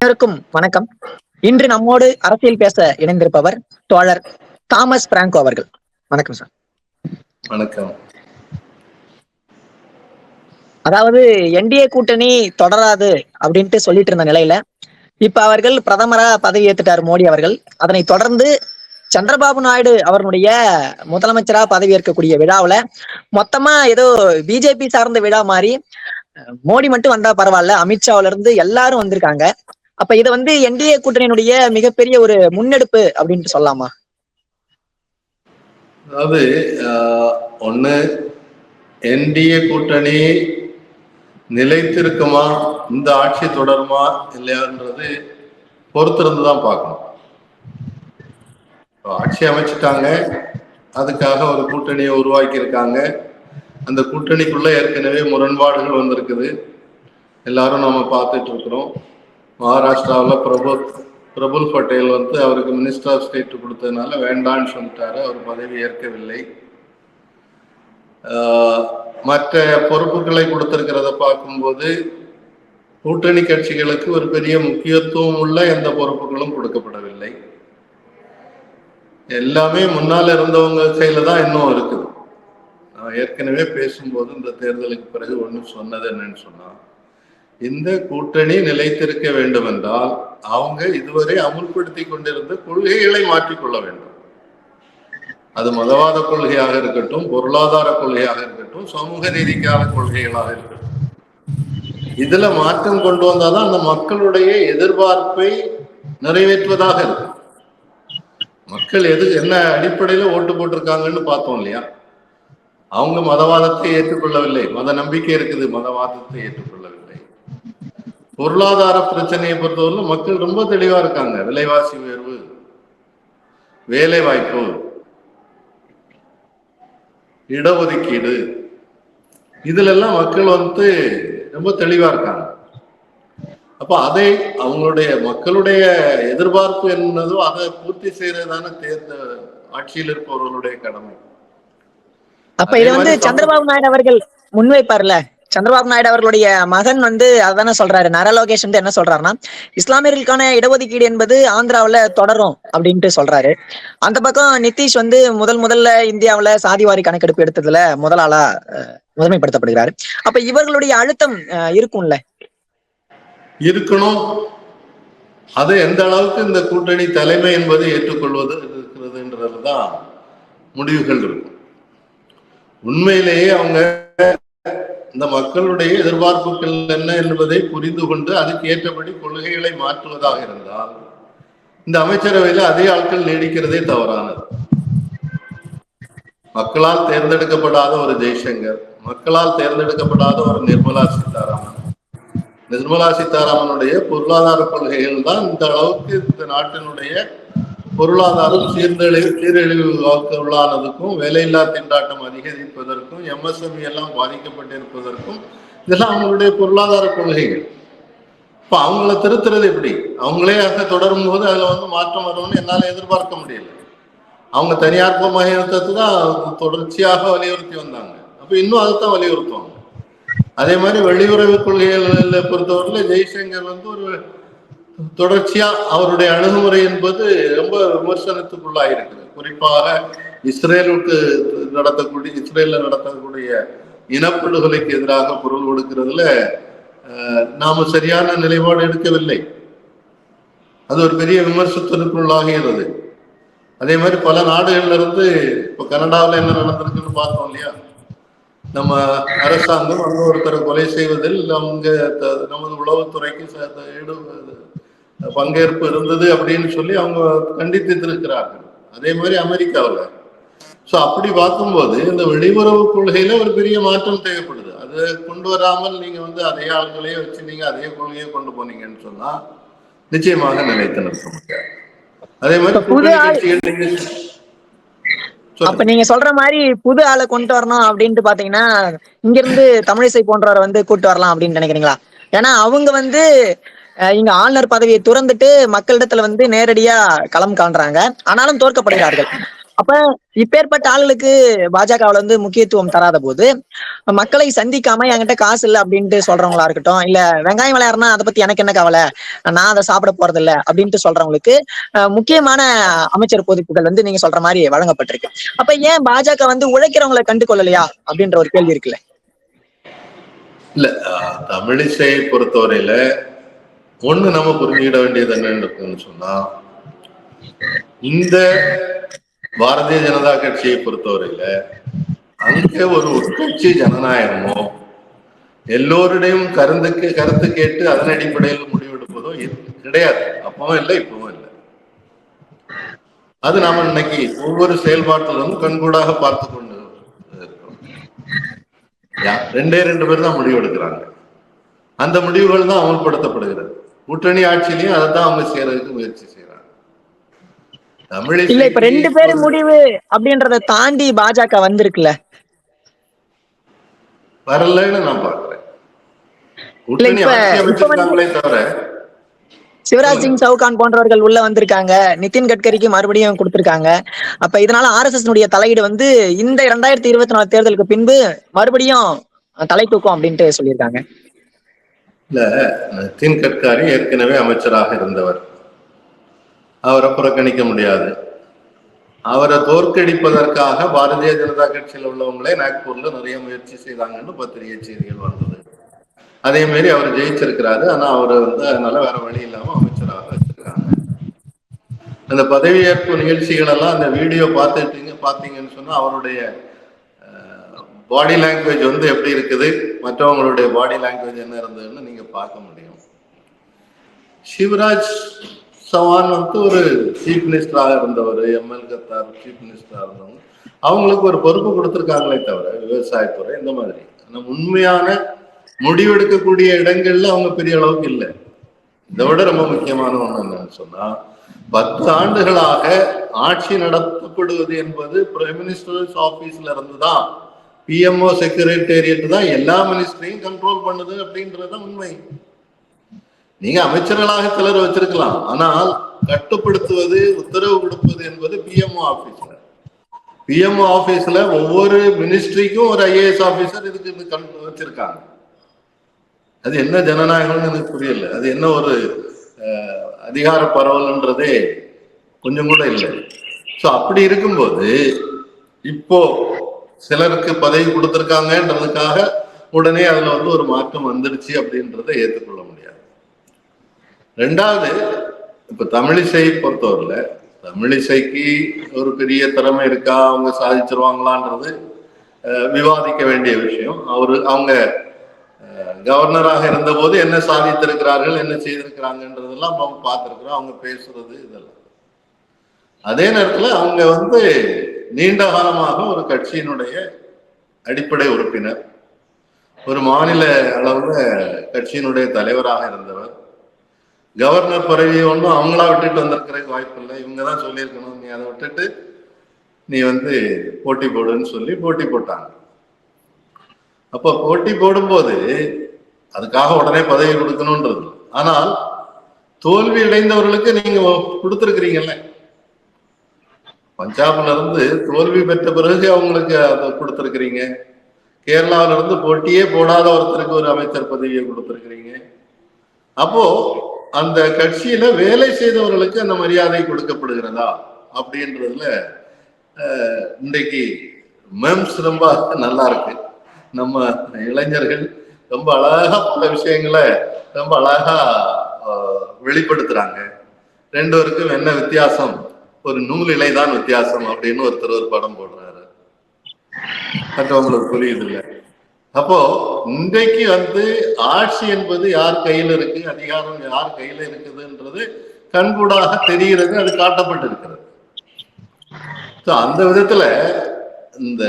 அனைவருக்கும் வணக்கம். இன்று நம்மோடு அரசியல் பேச இணைந்திருப்பவர் தோழர் தாமஸ் பிராங்கோ அவர்கள். வணக்கம் சார். வணக்கம். அதாவது என்டிஏ கூட்டணி தொடராது அப்படின்ட்டு சொல்லிட்டு இருந்த நிலையில இப்ப அவர்கள் பிரதமரா பதவி ஏத்துட்டார் மோடி அவர்கள். அதனை தொடர்ந்து சந்திரபாபு நாயுடு அவர்களுடைய முதலமைச்சரா பதவி ஏற்கக்கூடிய விழாவுல மொத்தமா ஏதோ பிஜேபி சார்ந்த விழா மாதிரி மோடி மட்டும் வந்தா பரவாயில்ல அமித்ஷாவில இருந்து எல்லாரும் வந்திருக்காங்க. அப்ப இதை வந்து என்டிஏ கூட்டணியினுடைய மிகப்பெரிய ஒரு முன்னெடுப்பு அப்படின்ட்டு சொல்லலாமா? அதாவது ஆஹ், ஒண்ணு என்டிஏ கூட்டணி நிலைத்திருக்குமா இந்த ஆட்சி தொடருமா இல்லையான்றது பொறுத்திருந்து தான் பார்க்கணும் ஆட்சி அமைச்சிட்டாங்க அதுக்காக ஒரு கூட்டணியை உருவாக்கி இருக்காங்க அந்த கூட்டணிக்குள்ள ஏற்கனவே முரண்பாடுகள் வந்திருக்குது. எல்லாரும் நம்ம பார்த்துட்டு இருக்கிறோம். மகாராஷ்டிராவில் பிரபு பிரபுல் பட்டேல் வந்து அவருக்கு மினிஸ்டர் ஆஃப் ஸ்டேட் கொடுத்ததுனால வேண்டான்னு சொல்லிட்டாரு. அவர் பதவி ஏற்கவில்லை. மற்ற பொறுப்புகளை கொடுத்திருக்கிறத பார்க்கும்போது கூட்டணி கட்சிகளுக்கு ஒரு பெரிய முக்கியத்துவம் உள்ள எந்த பொறுப்புகளும் கொடுக்கப்படவில்லை. எல்லாமே முன்னால் இருந்தவங்க கையில தான் இன்னும் இருக்குது. நான் ஏற்கனவே பேசும்போது இந்த தேர்தலுக்கு பிறகு ஒன்று சொன்னது என்னன்னு சொன்னா இந்த கூட்டணி நிலைத்திருக்க வேண்டும் என்றால் அவங்க இதுவரை அமுல்படுத்தி கொண்டிருந்த கொள்கைகளை மாற்றிக்கொள்ள வேண்டும். அது மதவாத கொள்கையாக இருக்கட்டும் பொருளாதார கொள்கையாக இருக்கட்டும் சமூக நீதிக்கான கொள்கைகளாக இருக்கட்டும். இதுல மாற்றம் கொண்டு வந்தாதான் அந்த மக்களுடைய எதிர்பார்ப்பை நிறைவேற்றுவதாக இருக்கும் மக்கள் எது என்ன அடிப்படையில ஓட்டு போட்டிருக்காங்கன்னு பார்த்தோம் இல்லையா? அவங்க மதவாதத்தை ஏற்றுக்கொள்ளவில்லை. மத நம்பிக்கை இருக்குது மதவாதத்தை ஏற்றுக்கொள்ளவில்லை. பொருளாதார பிரச்சனையை பொறுத்தவரை மக்கள் ரொம்ப தெளிவா இருக்காங்க. விலைவாசி உயர்வு வேலை வாய்ப்பு இடஒதுக்கீடு இதுல எல்லாம் மக்கள் வந்து ரொம்ப தெளிவா இருக்காங்க. அப்ப அதை அவங்களுடைய மக்களுடைய எதிர்பார்ப்பு என்னதோ அதை பூர்த்தி செய்யறதுதானே தேர்ந்த ஆட்சியில் இருப்பவர்களுடைய கடமை. அப்ப இது இதை வந்து சந்திரபாபு நாயுடு அவர்கள் முன்வைப்பார்ல. சந்திரபாபு நாயுடு அவர்களுடைய மகன் வந்து அதானே சொல்றாரு. நரலோகேஷ் வந்து என்ன சொல்றாருன்னா இஸ்லாமியர்களுக்கான இடஒதுக்கீடு என்பது ஆந்திராவுல தொடரும் அப்படின்ட்டு சொல்றாரு. அந்த பக்கம் நிதிஷ் வந்து முதல் முதல்ல இந்தியாவுல சாதிவாரி கணக்கெடுப்பு எடுத்ததுல முதலாளா முதன்மைப்படுத்தப்படுகிறாரு. அப்ப இவர்களுடைய அழுத்தம் அஹ், இருக்கும்ல? இருக்கணும். அது எந்த அளவுக்கு இந்த கூட்டணி தலைமை என்பதை ஏற்றுக்கொள்வது இருக்கிறதுன்றதுதான் முடிவுகள் இருக்கும். உண்மையிலேயே அவங்க இந்த மக்களுடைய எதிர்பார்ப்புகள் என்ன என்பதை புரிந்து கொண்டு அதுக்கு ஏற்றபடி கொள்கைகளை மாற்றுவதாக இருந்தால் இந்த அமைச்சரவையில அதே ஆட்கள் நீடிக்கிறதே தவறானது. மக்களால் தேர்ந்தெடுக்கப்படாத ஒரு ஜெய்சங்கர் மக்களால் தேர்ந்தெடுக்கப்படாத ஒரு நிர்மலா சீதாராமன். நிர்மலா சீதாராமனுடைய பொருளாதார கொள்கைகள் தான் இந்த அளவுக்கு இந்த நாட்டினுடைய பொருளாதாரம் சீர்தழிவு சீரழிவுக்கு உள்ளானதுக்கும் வேலையில்லா திண்டாட்டம் அதிகரிப்பதற்கும் எம்எஸ்எம்இ எல்லாம் பாதிக்கப்பட்டிருப்பதற்கும் இதெல்லாம் அவங்களுடைய பொருளாதார கொள்கைகள். இப்ப அவங்கள திருத்துறது எப்படி? அவங்களே அங்க தொடரும் போது அதுல வந்து மாற்றம் வரும்னு என்னால எதிர்பார்க்க முடியல. அவங்க தனியார் மயத்தை தான் தொடர்ச்சியாக வலியுறுத்தி வந்தாங்க. அப்ப இன்னும் அதைத்தான் வலியுறுத்துவாங்க. அதே மாதிரி வெளியுறவு கொள்கைகளை பொறுத்தவரையில ஜெய்சங்கர் வந்து ஒரு தொடர்ச்சியா அவருடைய அணுகுமுறை என்பது ரொம்ப விமர்சனத்துக்குள்ளாயிருக்குது குறிப்பாக இஸ்ரேலுக்கு நடத்தக்கூடிய இஸ்ரேல்ல நடத்தக்கூடிய இனப்படுகொலைக்கு எதிராக பொருள் கொடுக்கிறதுல நாம சரியான நிலைப்பாடு எடுக்கவில்லை. அது ஒரு பெரிய விமர்சனத்திற்குள்ளாகிறது அதே மாதிரி பல நாடுகள்ல இருந்து இப்ப கனடாவில் என்ன நடந்திருக்குன்னு பார்த்தோம் இல்லையா? நம்ம அரசாங்கம் அங்க ஒருத்தரை கொலை செய்வதில் அவங்க நமது உளவுத்துறைக்கு ஈடு- பங்கேற்பு இருந்தது அப்படின்னு சொல்லி அவங்க கண்டித்து இருக்கிறார்கள் அதே மாதிரி அமெரிக்காவில். ஸோ அப்படி பார்க்கும்போது இந்த வெளியுறவு கொள்கையில ஒரு பெரிய மாற்றம் தேவைப்படுது. அது கொண்டு வராமல் நீங்க வந்து அதே ஆள்களையே வச்சு நீங்க அதே கொள்கையை கொண்டு போனீங்கன்னு சொன்னா நிச்சயமாக நிலைத்து முடியாது அதே மாதிரி அப்ப நீங்க சொல்ற மாதிரி புது ஆளை கொண்டு வரணும் அப்படின்ட்டு பாத்தீங்கன்னா இங்க இருந்து தமிழிசை போன்றவரை வந்து கூட்டு வரலாம் அப்படின்னு நினைக்கிறீங்களா? ஏன்னா அவங்க வந்து இங்க ஆளுநர் பதவியை துறந்துட்டு மக்களிடத்துல வந்து நேரடியா களம் காண்றாங்க. ஆனாலும் தோற்கப்படுகிறார்கள். அப்ப இப்பேற்பட்ட ஆளுகளுக்கு பாஜகவுல வந்து முக்கியத்துவம் தராத போது மக்களை சந்திக்காம என்கிட்ட காசு இல்ல அப்படின்ட்டு சொல்றவங்களா இருக்கட்டும் இல்ல வெங்காயம் விளையாடுனா அதை பத்தி எனக்கு என்ன கவலை? நான் அதை சாப்பிட போறது இல்ல அப்படின்ட்டு சொல்றவங்களுக்கு முக்கியமான அமைச்சர் பொதுப்புகள் வந்து நீங்க சொல்ற மாதிரி வழங்கப்பட்டிருக்கு. அப்ப ஏன் பாஜக வந்து உழைக்கிறவங்களை கண்டு கொள்ளலையா அப்படின்ற ஒரு கேள்வி இருக்குல்ல. இல்ல தமிழிசையை பொறுத்தவரையில ஒண்ணு நம்ம புரிஞ்சுக்கிட வேண்டியது என்னன்னு இருக்குன்னு சொன்னா இந்த பாரதிய ஜனதா கட்சியை பொறுத்தவரையில அங்க ஒரு உட்கட்சி ஜனநாயகமோ எல்லோருடையும் கருந்துக்கு கருத்து கேட்டு அதன் அடிப்படையில் முடிவெடுப்பதோ கிடையாது. அப்பவும் இல்லை இப்பவும் இல்லை. அது நாம இன்னைக்கு ஒவ்வொரு செயல்பாட்டிலும் கண்கூடாக பார்த்து கொண்டு இருக்கிறோம் யா- ரெண்டே ரெண்டு பேர் தான் முடிவு எடுக்கிறாங்க அந்த முடிவுகள் தான் அமல்படுத்தப்படுகிறது. கூட்டணி ஆட்சியிலையும் அதை தான் அவங்க செய்யறதுக்கு முயற்சி செய்யறாங்க தமிழிசை இல்ல இப்ப ரெண்டு பேர் முடிவு அப்படின்றத தாண்டி பாஜக வந்திருக்குல்ல? வரலன்னு நான் பாக்குறேன் கூட்டணி அமைச்சிருக்காங்களே தவிர சிவராஜ் சிங் சவுகான் போன்றவர்கள் உள்ள வந்திருக்காங்க. நிதின் கட்கரிக்கு மறுபடியும் கொடுத்திருக்காங்க. அப்ப இதனால ஆர்எஸ்எஸ் உடைய தலையீடு வந்து இந்த இரண்டாயிரத்தி இருபத்தி நாலு தேர்தலுக்கு பின்பு மறுபடியும் தலை தூக்கும் அப்படின்ட்டு சொல்லியிருக்காங்க. நிதின் கட்காரி ஏற்கனவே அமைச்சராக இருந்தவர். அவரை புறக்கணிக்க முடியாது. அவரை தோற்கடிப்பதற்காக பாரதிய ஜனதா கட்சியில் உள்ளவங்களே நாக்பூர்ல நிறைய முயற்சி செய்தாங்கன்னு பத்திரிகை செய்திகள் வந்தது. அதே மாரி அவர் ஜெயிச்சிருக்கிறாரு. ஆனா அவர் வந்து அதனால வேற வழி இல்லாம அமைச்சராக வச்சிருக்காங்க. அந்த பதவியேற்பு நிகழ்ச்சிகள் எல்லாம் அந்த வீடியோ பார்த்துட்டீங்க பார்த்தீங்கன்னு சொன்னா அவருடைய பாடி லாங்குவேஜ் வந்து எப்படி இருக்குது? மற்றவங்களுடைய பாடி லாங்குவேஜ் என்ன இருந்ததுன்னு நீங்க பார்க்க முடியும். சிவராஜ் சவான் வந்து ஒரு சீஃப் மினிஸ்டராக இருந்தவர் எம்எல் கத்தார் சீஃப் மினிஸ்டராக இருந்தவங்க. அவங்களுக்கு ஒரு பொறுப்பு கொடுத்துருக்காங்களே தவிர விவசாயத்துறை இந்த மாதிரி. ஆனா உண்மையான முடிவெடுக்கக்கூடிய இடங்கள்ல அவங்க பெரிய அளவுக்கு இல்லை. இதை விட ரொம்ப முக்கியமான ஒண்ணு என்னன்னு சொன்னா பத்து ஆண்டுகளாக ஆட்சி நடத்தப்படுவது என்பது பிரைம் மினிஸ்டர்ஸ் ஆபீஸ்ல இருந்து தான் பிஎம்ஓ செக்ரட்டேரியட் தான் எல்லா மினிஸ்டரையும் கண்ட்ரோல் பண்ணுது அப்படின்றது உண்மை. நீங்க அமைச்சர்களாக சிலர் வச்சிருக்கலாம். ஆனால் கட்டுப்படுத்துவது உத்தரவு கொடுப்பது என்பது பிஎம்ஓ ஆபீஸ்ல பிஎம்ஓ ஆபீஸ்ல ஒவ்வொரு மினிஸ்ட்ரிக்கும் ஒரு ஐஏஎஸ் ஆபீசர் இதுக்கு வச்சிருக்காங்க. அது என்ன ஜனநாயகம்னு எனக்கு புரியல. அது என்ன ஒரு அஹ், அதிகார பரவல்ன்றதே கொஞ்சம் கூட இல்லை. ஸோ அப்படி இருக்கும்போது இப்போ சிலருக்கு பதவி கொடுத்துருக்காங்கன்றதுக்காக உடனே அதுல வந்து ஒரு மாற்றம் வந்துடுச்சு அப்படின்றத ஏற்றுக்கொள்ள முடியாது. ரெண்டாவது இப்ப தமிழிசை பொறுத்தவரையில தமிழிசைக்கு ஒரு பெரிய திறமை இருக்கா அவங்க சாதிச்சிருவாங்களான்றது அஹ், விவாதிக்க வேண்டிய விஷயம். அவரு அவங்க அஹ், கவர்னராக இருந்தபோது என்ன சாதித்திருக்கிறார்கள் என்ன செய்திருக்கிறாங்கன்றதெல்லாம் நம்ம பார்த்துருக்குறோம் அவங்க பேசுறது இதெல்லாம். அதே நேரத்துல அவங்க வந்து நீண்ட காலமாக ஒரு கட்சியினுடைய அடிப்படை உறுப்பினர் ஒரு மாநில அளவுல கட்சியினுடைய தலைவராக இருந்தவர். கவர்னர் பதவியை ஒன்றும் அவங்களா விட்டுட்டு வந்திருக்கிறதுக்கு வாய்ப்பு இல்லை. இவங்க தான் சொல்லியிருக்கணும். நீ அதை விட்டுட்டு நீ வந்து போட்டி போடுன்னு சொல்லி போட்டி போட்டாங்க. அப்போ போட்டி போடும்போது அதுக்காக உடனே பதவி கொடுக்கணும்ன்றது ஆனால் தோல்வி அடைந்தவர்களுக்கு நீங்க கொடுத்துருக்கிறீங்கல்ல? பஞ்சாப்ல இருந்து தோல்வி பெற்ற பிறகு அவங்களுக்கு அதை கொடுத்துருக்கிறீங்க. கேரளாவில இருந்து போட்டியே போடாத ஒருத்தருக்கு ஒரு அமைச்சர் பதவியை கொடுத்துருக்கிறீங்க. அப்போ அந்த கட்சியில வேலை செய்தவர்களுக்கு அந்த மரியாதை கொடுக்கப்படுகிறதா? அப்படின்றதுல இன்றைக்கு மெம்ஸ் ரொம்ப நல்லா இருக்கு. நம்ம இளைஞர்கள் ரொம்ப அழகா பல விஷயங்களை ரொம்ப அழகா வெளிப்படுத்துறாங்க. ரெண்டு பேருக்கும் என்ன வித்தியாசம்? ஒரு நூல் இலைதான் வித்தியாசம் அப்படின்னு ஒருத்தர் ஒரு படம் போடுறாரு. மற்றவங்களுக்கு புரியுது இல்ல? அப்போ இன்றைக்கு வந்து ஆட்சி என்பது யார் கையில இருக்கு அதிகாரம் யார் கையில இருக்குதுன்றது கண்கூடாக தெரிகிறது அது காட்டப்பட்டிருக்கிறது. அந்த விதத்துல இந்த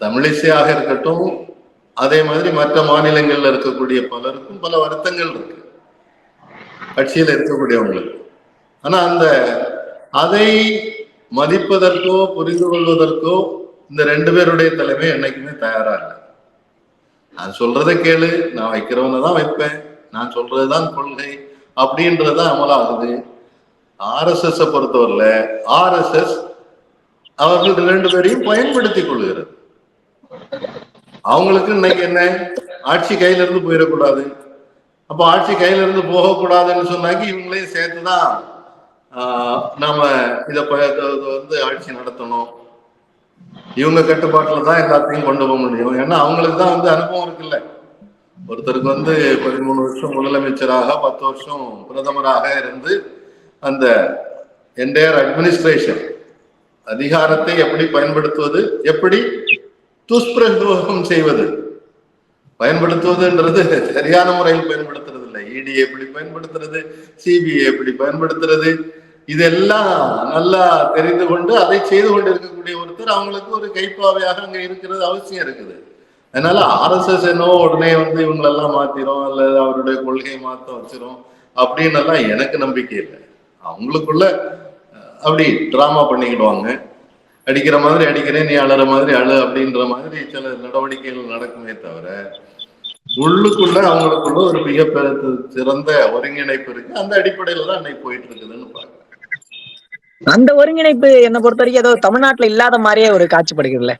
தமிழிசையாக இருக்கட்டும் அதே மாதிரி மற்ற மாநிலங்கள்ல இருக்கக்கூடிய பலருக்கும் பல வருத்தங்கள் இருக்கு. கட்சியில இருக்கக்கூடியவங்களுக்கு. ஆனா அந்த அதை மதிப்பதற்கோ புரிந்து கொள்வதற்கோ இந்த ரெண்டு பேருடைய தலைமை என்னைக்குமே தயாரா இல்லை. நான் சொல்றதை கேளு நான் வைக்கிறவனை தான் வைப்பேன் நான் சொல்றதுதான் கொள்கை அப்படின்றதுதான் அமலாகுது ஆர்எஸ்எஸ் பொறுத்தவரையில ஆர்எஸ்எஸ் அவர்கள் ரெண்டு பேரையும் பயன்படுத்தி கொள்கிறது. அவங்களுக்கு இன்னைக்கு என்ன? ஆட்சி கையில இருந்து போயிடக்கூடாது. அப்ப ஆட்சி கையில இருந்து போகக்கூடாதுன்னு சொன்னாக்கி இவங்களையும் சேர்த்துதான் நாம இதை வந்து ஆட்சி நடத்தணும். இவங்க கட்டுப்பாட்டில் தான் எல்லாத்தையும் கொண்டு போக முடியும். ஏன்னா அவங்களுக்கு தான் வந்து அனுபவம் இருக்குல்ல. ஒருத்தருக்கு வந்து பதிமூணு வருஷம் முதலமைச்சராக பத்து வருஷம் பிரதமராக இருந்து அந்த என்டையர் அட்மினிஸ்ட்ரேஷன் அதிகாரத்தை எப்படி பயன்படுத்துவது எப்படி துஷ்பிரயோகம் செய்வது பயன்படுத்துவதுன்றது சரியான முறையில் பயன்படுத்துறது இல்லை இடி எப்படி பயன்படுத்துறது சிபிஐ எப்படி பயன்படுத்துறது இதெல்லாம் நல்லா தெரிந்து கொண்டு அதை செய்து கொண்டு இருக்கக்கூடிய ஒருத்தர் அவங்களுக்கு ஒரு கைப்பாவையாக அங்க இருக்கிறது அவசியம் இருக்குது. அதனால ஆர்எஸ்எஸ் என்னோ உடனே வந்து இவங்களெல்லாம் மாத்திரும் அல்லது அவருடைய கொள்கை மாத்த வச்சிரும் அப்படின்னு எல்லாம் எனக்கு நம்பிக்கை இல்லை. அவங்களுக்குள்ள அப்படி டிராமா பண்ணிக்கிடுவாங்க. அடிக்கிற மாதிரி அடிக்கிறேன் நீ அழற மாதிரி அழு அப்படின்ற மாதிரி சில நடவடிக்கைகள் நடக்குமே தவிர உள்ளுக்குள்ள அவங்களுக்குள்ள ஒரு மிக சிறந்த ஒருங்கிணைப்பு இருக்கு. அந்த அடிப்படையில தான் அன்னைக்கு போயிட்டு இருக்குதுன்னு பாருங்க அந்த ஒருங்கிணைப்பு என்னை பொறுத்த வரைக்கும் ஏதோ தமிழ்நாட்டுல இல்லாத மாதிரியே ஒரு காட்சிப்படுகிறதுல.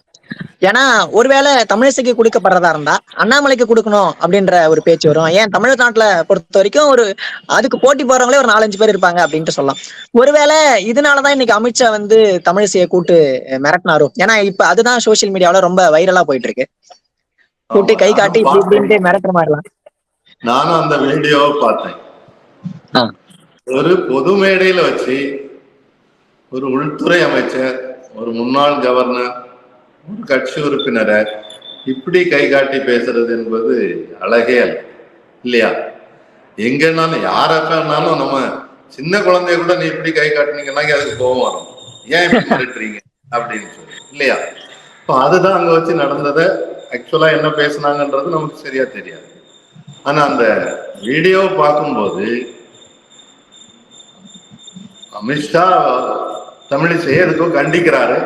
ஏன்னா ஒருவேளை தமிழிசைக்கு கொடுக்கப்படுறதா இருந்தா அண்ணாமலைக்கு கொடுக்கணும் அப்படின்ற ஒரு பேச்சு வரும். ஏன் தமிழ்நாட்டுல பொறுத்த வரைக்கும் ஒரு அதுக்கு போட்டி போறவங்களே ஒரு நாலஞ்சு பேர் இருப்பாங்க அப்படின்ட்டு சொல்லலாம். ஒருவேளை இதனாலதான் இன்னைக்கு அமித்ஷா வந்து தமிழிசையை கூட்டு மிரட்டினாரோ? ஏன்னா இப்ப அதுதான் சோசியல் மீடியாவுல ரொம்ப வைரலா போயிட்டு இருக்கு கூட்டி கை காட்டி இப்படி இப்படின்ட்டு மிரட்டுற மாதிரிலாம். நானும் அந்த வீடியோவை பார்த்தேன். ஒரு பொது மேடையில வச்சு ஒரு உள்துறை அமைச்சர் ஒரு முன்னாள் கவர்னர் ஒரு கட்சி உறுப்பினரை இப்படி கை காட்டி பேசுறது என்பது அழகே அல்ல இல்லையா? எங்கன்னாலும் யாராக்கானாலும் நம்ம சின்ன குழந்தைய கூட நீ இப்படி கை காட்டினீங்கன்னா அதுக்கு கோபம் வரும். ஏன் இப்படி மிரட்டுறீங்க? அப்படின்னு சொல்லி இல்லையா? இப்போ அதுதான் அங்க வச்சு நடந்ததை ஆக்சுவலா என்ன பேசுனாங்கன்றது நமக்கு சரியா தெரியாது. ஆனா அந்த வீடியோ பார்க்கும்போது அமித்ஷா தமிழிசையை எதுக்கோ கண்டிக்கிறாரு.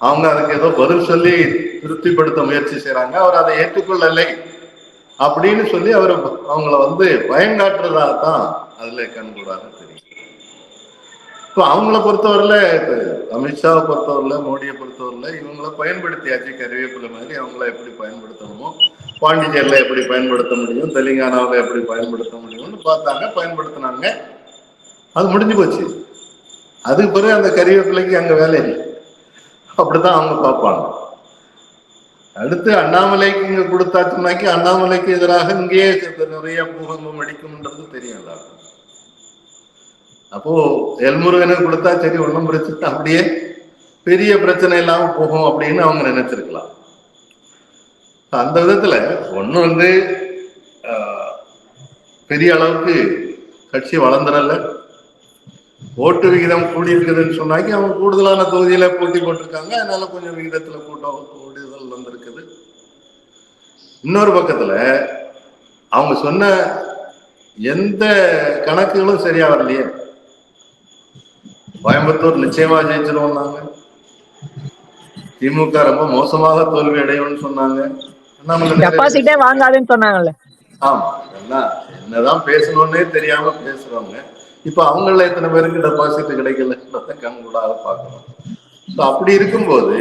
அவங்க அதுக்கு ஏதோ பதில் சொல்லி திருப்திப்படுத்த முயற்சி செய்யறாங்க அவர் அதை ஏற்றுக்கொள்ளலை அப்படின்னு சொல்லி அவர் அவங்கள வந்து பயங்காட்டுறதா தான் அதுல கண்கூடாக தெரியும் இப்போ அவங்கள பொறுத்தவரையில அமித்ஷாவை பொறுத்தவரையில மோடியை பொறுத்தவரையில இவங்கள பயன்படுத்தியாச்சு கருவேப்பிலை மாதிரி அவங்கள எப்படி பயன்படுத்தணுமோ பாண்டிச்சேரியில் எப்படி பயன்படுத்த முடியும் தெலுங்கானாவில் எப்படி பயன்படுத்த முடியும்னு பார்த்தாங்க பயன்படுத்தினாங்க. அது முடிஞ்சு போச்சு. அதுக்கு பிறகு அந்த கறிவேப்பிலைக்கு அங்க வேலை இல்லை. அப்படித்தான் அவங்க பார்ப்பாங்க. அடுத்து அண்ணாமலைக்கு இங்க கொடுத்தாச்சுனாக்கி அண்ணாமலைக்கு எதிராக இங்கேயே நிறைய பூகம்பம் அடிக்கும்ன்றது தெரியும் எல்லாருக்கும். அப்போ எல்முருகனுக்கு கொடுத்தா சரி ஒன்றும் பிரச்சனை அப்படியே பெரிய பிரச்சனை இல்லாம போகும் அப்படின்னு அவங்க நினைச்சிருக்கலாம். அந்த விதத்துல ஒண்ணு வந்து ஆஹ், பெரிய அளவுக்கு கட்சி வளர்ந்துடல. ஓட்டு விகிதம் கூடி இருக்குதுன்னு சொன்னாக்கி அவங்க கூடுதலான தொகுதியில போட்டி போட்டிருக்காங்க. அதனால கொஞ்சம் விகிதத்துல கூட்டம் கூடுதல் வந்திருக்குது. இன்னொரு பக்கத்துல அவங்க சொன்ன எந்த கணக்குகளும் சரியா வரலையே. கோயம்புத்தூர் நிச்சயமா ஜெயிச்சிருவோம்னாங்க திமுக ரொம்ப மோசமாக தோல்வி அடையும்னு சொன்னாங்க. வாங்காதுன்னு சொன்னாங்கல்ல. ஆமா என்னதான் பேசணும்னே தெரியாம பேசுறவங்க. இப்ப அவங்கள எத்தனை பேருக்கு டெபாசிட் கிடைக்கலன்றத கண்கூடாக பார்க்கணும். So, அப்படி இருக்கும்போது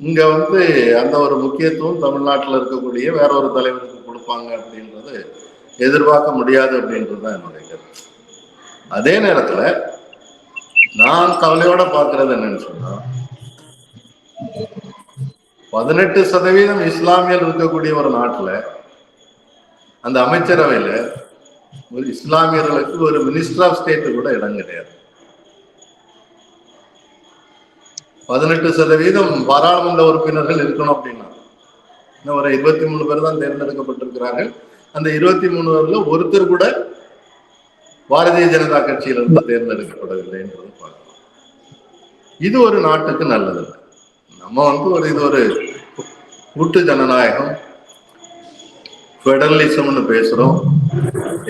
இங்க வந்து அந்த ஒரு முக்கியத்துவம் தமிழ்நாட்டுல இருக்கக்கூடிய வேற ஒரு தலைவருக்கு கொடுப்பாங்க அப்படின்றது எதிர்பார்க்க முடியாது அப்படின்றது தான் என்னுடைய கருத்து. அதே நேரத்துல நான் கவலையோட பார்க்கறது என்னன்னு சொன்னா பதினெட்டு சதவீதம் இஸ்லாமியர் இருக்கக்கூடிய ஒரு நாட்டுல அந்த அமைச்சரவையில ஒரு இஸ்லாமியர்களுக்கு ஒரு மினிஸ்டர் ஆஃப் ஸ்டேட் கூட இடம் கிடையாது. பதினெட்டு சதவீதம் பாராளுமன்ற உறுப்பினர்கள் இருக்கணும் அப்படின்னா. இன்னும் ஒரு இருபத்தி மூணு பேர் தான் தேர்ந்தெடுக்கப்பட்டிருக்கிறார்கள். அந்த இருபத்தி மூணு பேர்ல ஒருத்தர் கூட பாரதிய ஜனதா கட்சியிலிருந்து தேர்ந்தெடுக்கப்படவில்லைன்றது பார்க்கலாம் இது ஒரு நாட்டுக்கு நல்லது. நம்ம வந்து ஒரு இது ஒரு கூட்டு ஜனநாயகம். ஃபெடரலிசம்னு பேசுறோம்.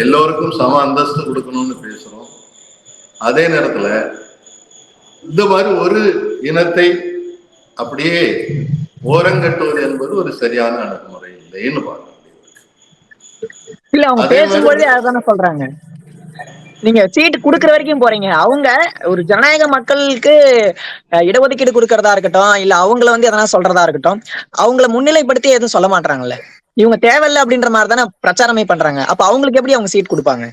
எல்லோருக்கும் சம அந்தஸ்து கொடுக்கணும்னு பேசுறோம். அதே நேரத்துல இந்த மாதிரி ஒரு இனத்தை அப்படியே ஓரங்கட்டுவது என்பது ஒரு சரியான அணுகுமுறை இல்லைன்னு பார்க்க இல்ல அவங்க பேசும்போதே அதுதானே சொல்றாங்க. நீங்க சீட் குடுக்கற வரைக்கும் போறீங்க. அவங்க ஒரு ஜனநாயக மக்களுக்கு இடஒதுக்கீடு கொடுக்கறதா இருக்கட்டும் இல்ல அவங்கள வந்து எதனா சொல்றதா இருக்கட்டும் அவங்கள முன்னிலைப்படுத்தி எதுவும் சொல்ல மாட்டாங்கல்ல இவங்க தேவையில்ல அப்படின்ற மாதிரி தானே பிரச்சாரமே பண்றாங்க. அப்ப அவங்களுக்கு எப்படி அவங்க சீட் கொடுப்பாங்க?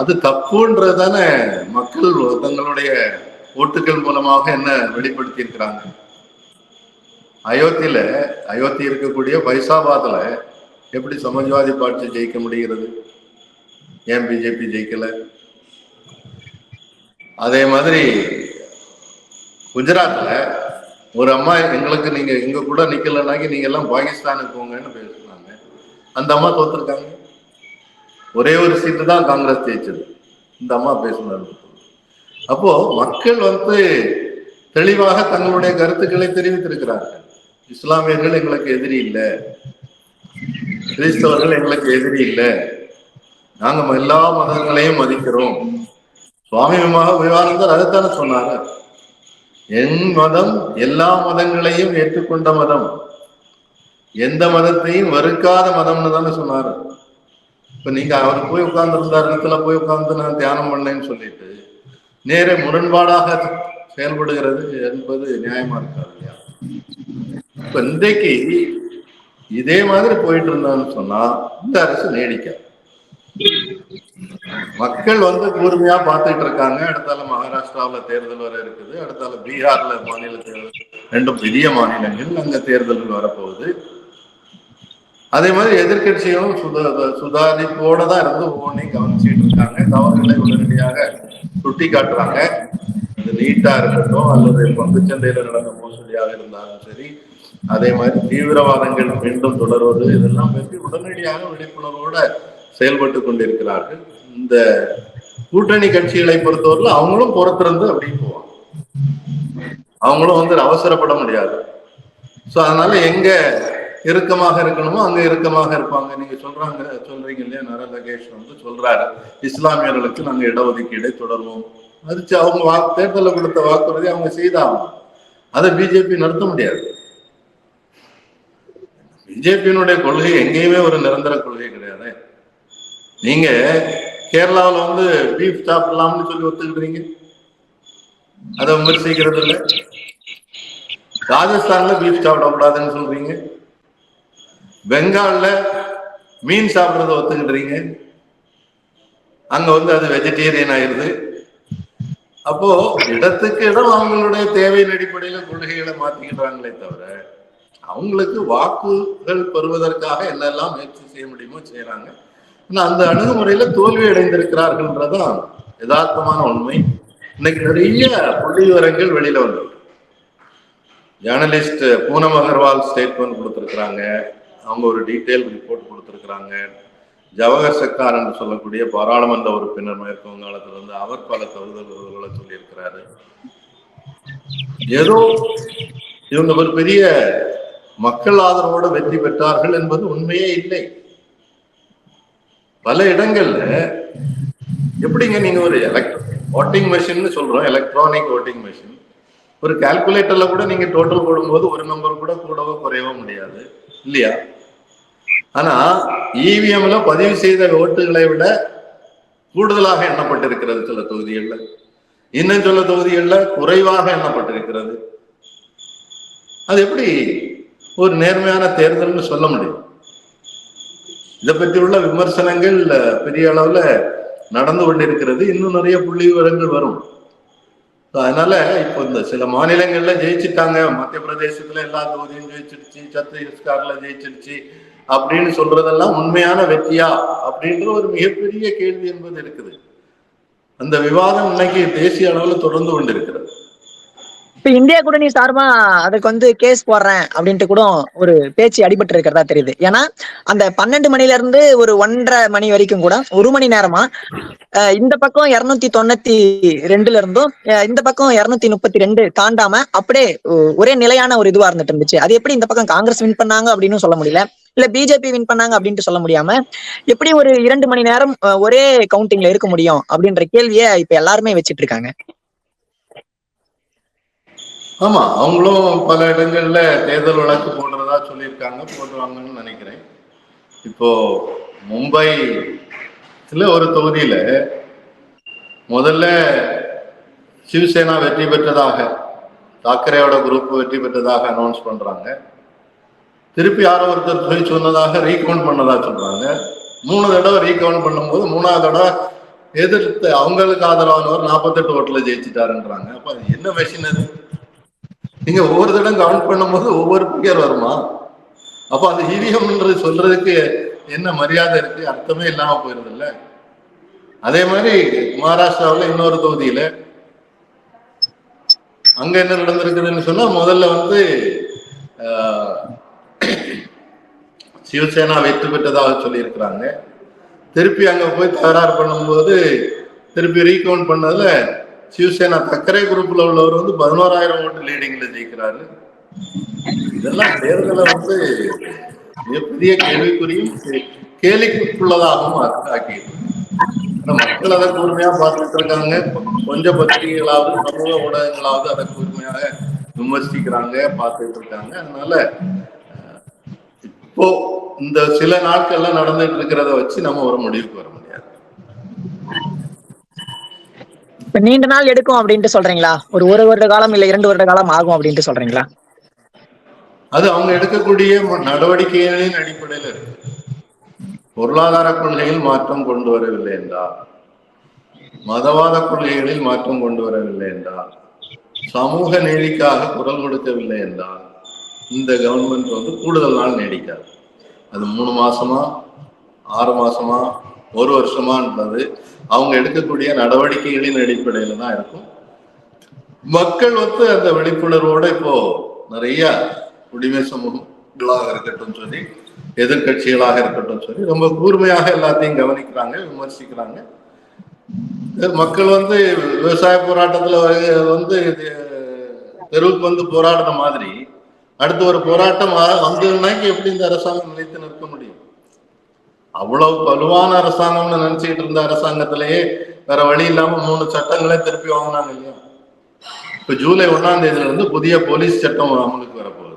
அது தப்புன்றதானே மக்கள் தங்களுடைய ஓட்டுகள் மூலமாக என்ன வெளிப்படுத்தி இருக்கிறாங்க அயோத்தியில அயோத்தி இருக்கக்கூடிய பைசாபாத்ல எப்படி சமாஜ்வாதி பார்ட்டி ஜெயிக்க முடிகிறது? ஏன் பிஜேபி ஜெயிக்கல? அதே மாதிரி குஜராத்ல ஒரு அம்மா எங்களுக்கு நீங்க எங்க கூட நிக்கலனாக்கி நீங்க எல்லாம் பாகிஸ்தானுக்கு போங்கன்னு பேசுறோம் அந்த அம்மா தோத்துருக்காங்க. ஒரே ஒரு சீட்டு தான் காங்கிரஸ் ஜெயிச்சது. இந்த அம்மா பேசினார் அப்போ மக்கள் வந்து தெளிவாக தங்களுடைய கருத்துக்களை தெரிவித்திருக்கிறார்கள். இஸ்லாமியர்கள் எங்களுக்கு எதிரி இல்லை. கிறிஸ்தவர்கள் எங்களுக்கு எதிரி இல்லை. நாங்க எல்லா மதங்களையும் மதிக்கிறோம். சுவாமி விமாக விவேகானந்தர் அதைத்தானே சொன்னாரு. என் மதம் எல்லா மதங்களையும் ஏற்றுக்கொண்ட மதம். எந்த மதத்தையும் வறுக்காத மதம்னு தானே சொன்னாரு. இப்ப நீங்க அவர் போய் உட்கார்ந்து இருந்த இடத்துல போய் உட்கார்ந்து நான் தியானம் பண்ணேன்னு சொல்லிட்டு நேரே முரண்பாடாக செயல்படுகிறது என்பது நியாயமா இருக்காது இல்லையா? இப்ப இன்றைக்கு இதே மாதிரி போயிட்டு இருந்தான்னு சொன்னா இந்த அரசு நீடிக்காது. மக்கள் வந்து கூர்மையா பார்த்துட்டு இருக்காங்க. அடுத்தால மகாராஷ்டிராவுல தேர்தல் வர இருக்குது. அடுத்தால பீகார்ல மாநில தேர்தல் ரெண்டும் பெரிய மாநிலங்கள் அங்க தேர்தல்கள் வரப்போகுது. அதே மாதிரி எதிர்கட்சியும் சுதா சுதாரிப்போட தான் இருந்து ஒவ்வொன்றையும் கவனிச்சுட்டு இருக்காங்க. தவறுகளை உடனடியாக சுட்டி காட்டுறாங்க அது நீட்டா இருக்கட்டும் அல்லது பங்குச்சந்தையில நடந்த மோசடியாக இருந்தாலும் சரி அதே மாதிரி தீவிரவாதங்கள் மீண்டும் தொடர்வது இதெல்லாம் பற்றி உடனடியாக விழிப்புணர்வோட செயல்பட்டு கொண்டிருக்கிறார்கள். இந்த கூட்டணி கட்சிகளை பொறுத்தவரையில் அவங்களும் பொறுத்திருந்து அப்படி போவாங்க. அவங்களும் வந்து அவசரப்பட முடியாது. சோ அதனால எங்க இறுக்கமாக இருக்கணுமோ அங்க இறுக்கமாக இருப்பாங்க. நீங்க சொல்றாங்க சொல்றீங்க இல்லையா? நர லகேஷ் வந்து சொல்றாரு இஸ்லாமியர்களுக்கு நாங்க இடஒதுக்கீடை தொடர்வோம். மதிச்சு அவங்க வா- தேர்தலில் கொடுத்த வாக்குறுதி அவங்க செய்தாங்க. அதை பிஜேபி நடத்த முடியாது. பிஜேபியினுடைய கொள்கை எங்கேயுமே ஒரு நிரந்தர கொள்கை கிடையாது. நீங்க கேரளாவுல வந்து பீஃப் சாப்பிடலாம்னு சொல்லி ஒத்துக்கிட்டீங்க. அதை விமர்சிக்கிறது இல்லை. ராஜஸ்தான்ல பீஃப் சாப்பிடக்கூடாதுன்னு சொல்றீங்க. பெங்கால்ல மீன் சாப்பிடுறத ஒத்துக்கிட்டுறீங்க அங்க வந்து அது வெஜிடேரியன் ஆயிருது அப்போ இடத்துக்கு இடம் அவங்களுடைய தேவையின் அடிப்படையில கொள்கைகளை மாத்திக்கிறாங்களே தவிர அவங்களுக்கு வாக்குகள் பெறுவதற்காக என்னெல்லாம் முயற்சி செய்ய முடியுமோ செய்யறாங்க ஆனா அந்த அணுகுமுறையில தோல்வி அடைந்திருக்கிறார்கள்ன்றதான் யதார்த்தமான உண்மை. இன்னைக்கு நிறைய புள்ளி விவரங்கள் வெளியில வந்திருக்கு. ஜேர்னலிஸ்ட் பூனம் அகர்வால் ஸ்டேட்மெண்ட் கொடுத்திருக்கிறாங்க. அவங்க ஒரு டீட்டெயில் ரிப்போர்ட் கொடுத்துருக்குறாங்க. ஜவஹர் சர்க்கார் என்று சொல்லக்கூடிய பாராளுமன்ற உறுப்பினர் மேற்கு வங்காளத்தில் இருந்து அவர் பல தகவல்களை சொல்லியிருக்கிறாரு. ஏதோ இவங்க ஒரு பெரிய மக்கள் ஆதரவோட வெற்றி பெற்றார்கள் என்பது உண்மையே இல்லை. பல இடங்கள்ல எப்படிங்க நீங்க ஒரு எலக்ட் ஓட்டிங் மிஷின் சொல்றோம் எலக்ட்ரானிக் ஓட்டிங் மெஷின் ஒரு கால்குலேட்டர்ல கூட நீங்க டோட்டல் போடும்போது ஒரு நம்பர் கூட கூடவோ குறையவோ முடியாது இல்லையா? ஆனா இவிஎம்ல பதிவு செய்த ஓட்டுகளை விட கூடுதலாக எண்ணப்பட்டிருக்கிறது சில தொகுதிகள்ல. இன்னும் சில தொகுதிகள்ல குறைவாக எண்ணப்பட்டிருக்கிறது. அது எப்படி ஒரு நேர்மையான தேர்தல்னு சொல்ல முடியும்? இதை பற்றி உள்ள விமர்சனங்கள் பெரிய அளவுல நடந்து கொண்டிருக்கிறது. இன்னும் நிறைய புள்ளி விவரங்கள் வரும் அதனால இப்போ இந்த சில மாநிலங்கள்ல ஜெயிச்சுட்டாங்க. மத்திய பிரதேசத்துல எல்லா தொகுதியும் ஜெயிச்சிருச்சு சத்தீஸ்கர்ல ஜெயிச்சிருச்சு அப்படின்னு சொல்றதெல்லாம் உண்மையான வெற்றியா அப்படின்ற ஒரு மிகப்பெரிய கேள்வி என்பது இருக்குது. அந்த விவாதம் இன்னைக்கு தேசிய அளவில் தொடர்ந்து கொண்டிருக்கிறது. இப்ப இந்தியா கூட நீ சார்பா அதுக்கு வந்து கேஸ் போடுறேன் அப்படின்ட்டு கூட ஒரு பேச்சு அடிபட்டு இருக்கிறதா தெரியுது. ஏன்னா அந்த பன்னெண்டு மணில இருந்து ஒரு ஒன்றரை மணி வரைக்கும் கூட ஒரு மணி நேரமா இந்த பக்கம் இருநூத்தி தொண்ணூத்தி ரெண்டுல இருந்தும் இந்த பக்கம் இருநூத்தி முப்பத்தி ரெண்டு தாண்டாம அப்படியே ஒரே நிலையான ஒரு இதுவா இருந்துட்டு இருந்துச்சு. அது எப்படி இந்த பக்கம் காங்கிரஸ் வின் பண்ணாங்க அப்படின்னு சொல்ல முடியல. இல்ல பிஜேபி வின் பண்ணாங்க அப்படின்ட்டு சொல்ல முடியாம எப்படி ஒரு இரண்டு மணி நேரம் ஒரே கவுண்டிங்ல இருக்க முடியும் அப்படின்ற கேள்வியை இப்ப எல்லாருமே வச்சிட்டு இருக்காங்க. ஆமா அவங்களும் பல இடங்கள்ல தேர்தல் வழக்கு போடுறதா சொல்லியிருக்காங்க போடுவாங்கன்னு நினைக்கிறேன். இப்போ மும்பைல ஒரு தொகுதியில முதல்ல சிவசேனா வெற்றி பெற்றதாக தாக்கரேயோட குரூப் வெற்றி பெற்றதாக அனௌன்ஸ் பண்றாங்க. திருப்பி யாரோ ஒருத்தர் போய் சொன்னதாக ரீகவுண்ட் பண்ணதா சொல்றாங்க. மூணு தடவை ரீகவுண்ட் பண்ணும்போது மூணாவது தடவை எதிர்த்து அவங்களுக்கு ஆதரவானவர் நாற்பத்தெட்டு ஓட்டுல ஜெயிச்சுட்டாருன்றாங்க. அப்ப அது என்ன மெஷின் அது? நீங்க ஒவ்வொரு தடவை கவுண்ட் பண்ணும்போது ஒவ்வொரு பிகர் வருமா? அப்ப அது இவிஎம்ன்றது சொல்றதுக்கு என்ன மரியாதை இருக்கு? அர்த்தமே இல்லாம போயிருது இல்ல அதே மாதிரி மகாராஷ்டிராவில் இன்னொரு தொகுதியில அங்க என்ன நடந்திருக்குதுன்னு சொன்னா முதல்ல வந்து சிவசேனா வெற்றி பெற்றதாக சொல்லியிருக்கிறாங்க. திருப்பி அங்க போய் தகராறு பண்ணும்போது திருப்பி ரீகவுண்ட் பண்ணதுல சிவசேனா சக்கரை குரூப்ல உள்ளவர் வந்து பதினோராயிரம் ஓட்டு லீடிங்ல ஜெயிக்கிறாரு. இதெல்லாம் தேர்தலை வந்து மிகப்பெரிய கேள்விக்குறியும் கே- கேலிக்குள்ளதாகவும் ஆக்கி- மக்கள் அதை கூர்மையா பார்த்துட்டு இருக்காங்க. கொஞ்சம் பத்திரிகைகளாவது சமூக ஊடகங்களாவது அதை கூர்மையாக விமர்சிக்கிறாங்க பார்த்துட்டு இருக்காங்க. அதனால இப்போ இந்த சில நாட்கள்ல நடந்துட்டு இருக்கிறத வச்சு நம்ம ஒரு முடிவுக்கு வரணும் முடியாது இப்ப நீண்ட நாள் எடுக்கும் அப்படின்ட்டு சொல்றீங்களா? ஒரு ஒரு வருட காலம் இல்ல இரண்டு வருட காலம் ஆகும் அப்படின்ட்டு சொல்றீங்களா? அது அவங்க எடுக்கக்கூடிய நடவடிக்கைகளின் அடிப்படையில் இருக்கு. பொருளாதார கொள்கையில் மாற்றம் கொண்டு வரவில்லை என்றால் மதவாத கொள்கைகளில் மாற்றம் கொண்டு வரவில்லை என்றால் சமூக நீதிக்காக குரல் கொடுக்கவில்லை என்றால் இந்த கவர்மெண்ட் வந்து கூடுதல் நாள் நீடிக்காது. அது மூணு மாசமா ஆறு மாசமா ஒரு வருஷமான்றது அவங்க எடுக்கக்கூடிய நடவடிக்கைகளின் அடிப்படையில தான் இருக்கும். மக்கள் வந்து அந்த விழிப்புணர்வோட இப்போ நிறைய குடிமை சமூகங்களாக இருக்கட்டும் சொல்லி எதிர்க்கட்சிகளாக இருக்கட்டும் சொல்லி ரொம்ப கூர்மையாக எல்லாத்தையும் கவனிக்கிறாங்க விமர்சிக்கிறாங்க. மக்கள் வந்து விவசாய போராட்டத்துல வந்து இது தெருவுக்கு வந்து போராடின மாதிரி அடுத்து ஒரு போராட்டம் வந்ததுனாக்கி எப்படி இந்த அரசாங்கம் நிலைத்து நிற்க முடியும்? அவ்வளவு வலுவான அரசாங்கம்னு நினைச்சுக்கிட்டு இருந்த அரசாங்கத்திலேயே வேற வழி இல்லாம மூணு சட்டங்களே திருப்பி வாங்கினாங்க இல்லையா? இப்ப ஜூலை ஒன்னாம் தேதியில இருந்து புதிய போலீஸ் சட்டம் அமலுக்கு வரப்போகிறது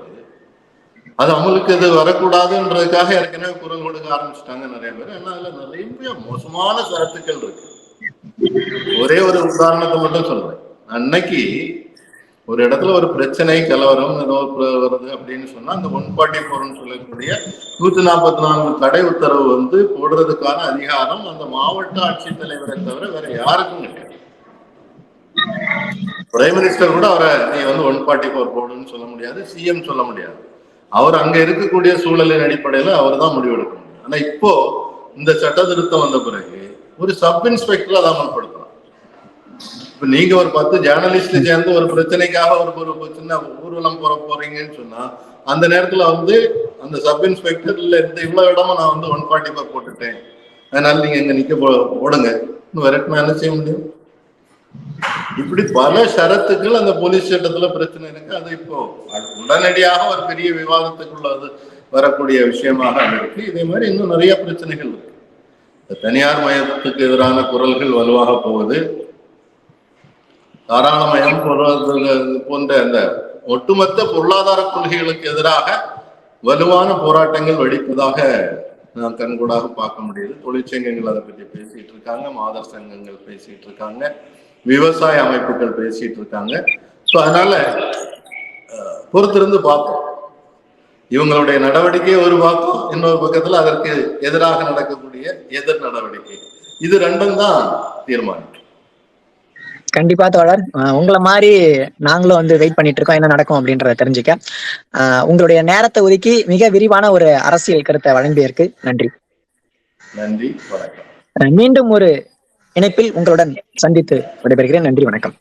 அது அமலுக்கு இது வரக்கூடாதுன்றதுக்காக ஏற்கனவே குரல் கொடுக்க ஆரம்பிச்சிட்டாங்க நிறைய பேர். ஏன்னா அதுல நிறைய மோசமான சரத்துக்கள் இருக்கு. ஒரே ஒரு உதாரணத்தை மட்டும் சொல்றேன். அன்னைக்கு ஒரு இடத்துல ஒரு பிரச்சனை கலவரம் ஏதோ வருது அப்படின்னு சொன்னா அந்த ஒன் ஃபார்ட்டி ஃபோர்னு சொல்லக்கூடிய நூத்தி நாற்பத்தி நான்கு தடை உத்தரவு வந்து போடுறதுக்கான அதிகாரம் அந்த மாவட்ட ஆட்சித்தலைவரை தவிர வேற யாருக்கும் கிடையாது. பிரைம் மினிஸ்டர் கூட அவரை நீ வந்து ஒன் ஃபார்ட்டி ஃபோர் போடுன்னு சொல்ல முடியாது சிஎம் சொல்ல முடியாது. அவர் அங்க இருக்கக்கூடிய சூழலின் அடிப்படையில அவர் தான் முடிவெடுக்க முடியும். ஆனா இப்போ இந்த சட்ட திருத்தம் வந்த பிறகு ஒரு சப் இன்ஸ்பெக்டர் அதை அமல்படுத்தலாம். இப்ப நீங்க ஒரு பத்து ஜேர்னலிஸ்ட் சேர்ந்து ஒரு பிரச்சனைக்காக ஒரு ஒரு ஒரு சின்ன ஊர்வலம் போற போறீங்கன்னு சொன்னா அந்த நேரத்துல வந்து அந்த சப் இன்ஸ்பெக்டர்ல இருந்து இந்த இவ்வளவு இடமா நான் வந்து ஒன் ஃபார்ட்டி ஃபோர் போட்டுட்டேன். அதனால நீங்க இங்க நிக்க போ- போடுங்க. விரட்டினா என்ன செய்ய முடியும்? இப்படி பல ஷரத்துக்கள் அந்த போலீஸ் சட்டத்துல பிரச்சனை இருக்கு. அது இப்போ உடனடியாக ஒரு பெரிய விவாதத்துக்குள்ள அது வரக்கூடிய விஷயமாக இருக்கு இதே மாதிரி இன்னும் நிறைய பிரச்சனைகள் இருக்கு. தனியார் மயத்துக்கு எதிரான குரல்கள் வலுவாக போகுது. தாராளமயம் போன்ற- அந்த ஒட்டுமொத்த பொருளாதார கொள்கைகளுக்கு எதிராக வலுவான போராட்டங்கள் வெடிப்பதாக நான் கண்கூடாக பார்க்க முடியுது. தொழிற்சங்கங்கள் அதை பற்றி பேசிட்டு இருக்காங்க மாதர் சங்கங்கள் பேசிட்டு இருக்காங்க விவசாய அமைப்புகள் பேசிட்டு இருக்காங்க. ஸோ அதனால பொறுத்திருந்து பார்ப்போம். இவங்களுடைய நடவடிக்கை ஒரு பக்கம் இன்னொரு பக்கத்துல அதற்கு எதிராக நடக்கக்கூடிய எதிர் நடவடிக்கை. இது ரெண்டும் தான் தீர்மானிக்கும் கண்டிப்பா தோழர். உங்களை மாதிரி நாங்களும் வந்து வெயிட் பண்ணிட்டு இருக்கோம். என்ன நடக்கும் அப்படின்றத தெரிஞ்சுக்க. உங்களுடைய நேரத்தை ஒதுக்கி மிக விரிவான ஒரு அரசியல் கருத்தை வழங்கியிருக்கு நன்றி. நன்றி. வணக்கம். மீண்டும் ஒரு இணைப்பில் உங்களுடன் சந்தித்து விடைபெறுகிறேன். நன்றி. வணக்கம்.